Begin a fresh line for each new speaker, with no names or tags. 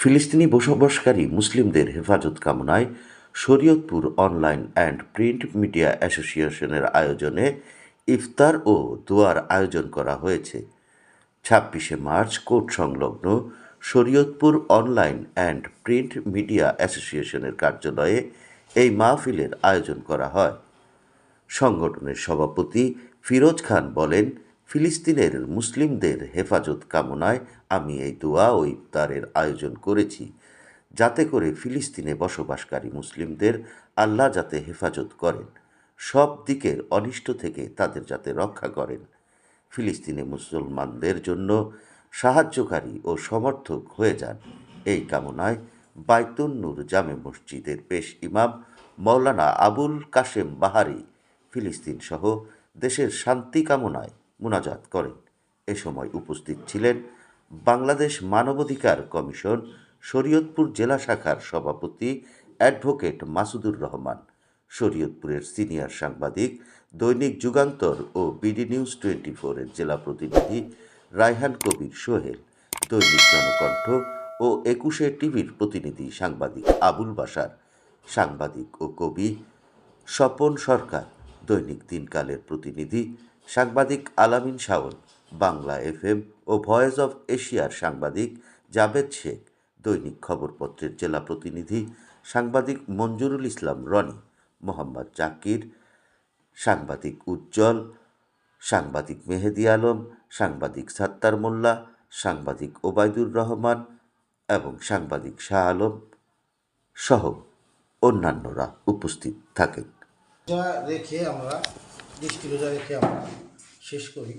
ফিলিস্তিনি বসবাসকারী মুসলিমদের হেফাজত কামনায় Shariatpur online and print media অ্যাসোসিয়েশনের আয়োজনে ইফতার ও দোয়ার আয়োজন করা হয়েছে। ছাব্বিশে মার্চ কোর্ট সংলগ্ন Shariatpur online and print media অ্যাসোসিয়েশনের কার্যালয়ে এই মাহফিলের আয়োজন করা হয়। সংগঠনের সভাপতি ফিরোজ খান বলেন ফিলিস্তিনের মুসলিমদের হেফাজত কামনায় আমি এই দোয়া ও ইফতারের আয়োজন করেছি। যাতে করে ফিলিস্তিনে বসবাসকারী মুসলিমদের আল্লাহ যাতে হেফাজত করেন, সব দিকের অনিষ্ট থেকে তাদের যাতে রক্ষা করেন। ফিলিস্তিনে মুসলমানদের জন্য সাহায্যকারী ও সমর্থক হয়ে যান এই কামনায় বাইতুন নূর জামে মসজিদের পেশ ইমাম মৌলানা আবুল কাশেম বাহারি ফিলিস্তিন সহ দেশের শান্তি কামনায় মোনাজাত করেন। এ সময় উপস্থিত ছিলেন বাংলাদেশ মানবাধিকার কমিশন, শরীয়তপুর জেলা শাখার সভাপতি অ্যাডভোকেট মাসুদুর রহমান, শরীয়তপুরের সিনিয়র সাংবাদিক, দৈনিক যুগান্তর ও বিডি নিউজ টোয়েন্টি ফোরের জেলা প্রতিনিধি রায়হান কবির সোহেল, দৈনিক জনকণ্ঠ ও একুশে টিভির প্রতিনিধি সাংবাদিক আবুল বাসার সাংবাদিক ও কবি স্বপন সরকার। দৈনিক দিনকালের প্রতিনিধি সাংবাদিক আলামিন শাওন, বাংলা এফএম ও ভয়েস অফ এশিয়ার সাংবাদিক জাভেদ শেখ, দৈনিক খবরপত্রের জেলা প্রতিনিধি সাংবাদিক মঞ্জুরুল ইসলাম রনি, মোহাম্মদ জাকির, সাংবাদিক উজ্জ্বল, সাংবাদিক মেহেদি আলম, সাংবাদিক সাত্তার মোল্লা, সাংবাদিক ওবায়দুর রহমান এবং সাংবাদিক শাহ আলম সহ অন্যান্যরা উপস্থিত থাকেন।
রেখে আমরা কিলোটা রেখে আমরা শেষ করি।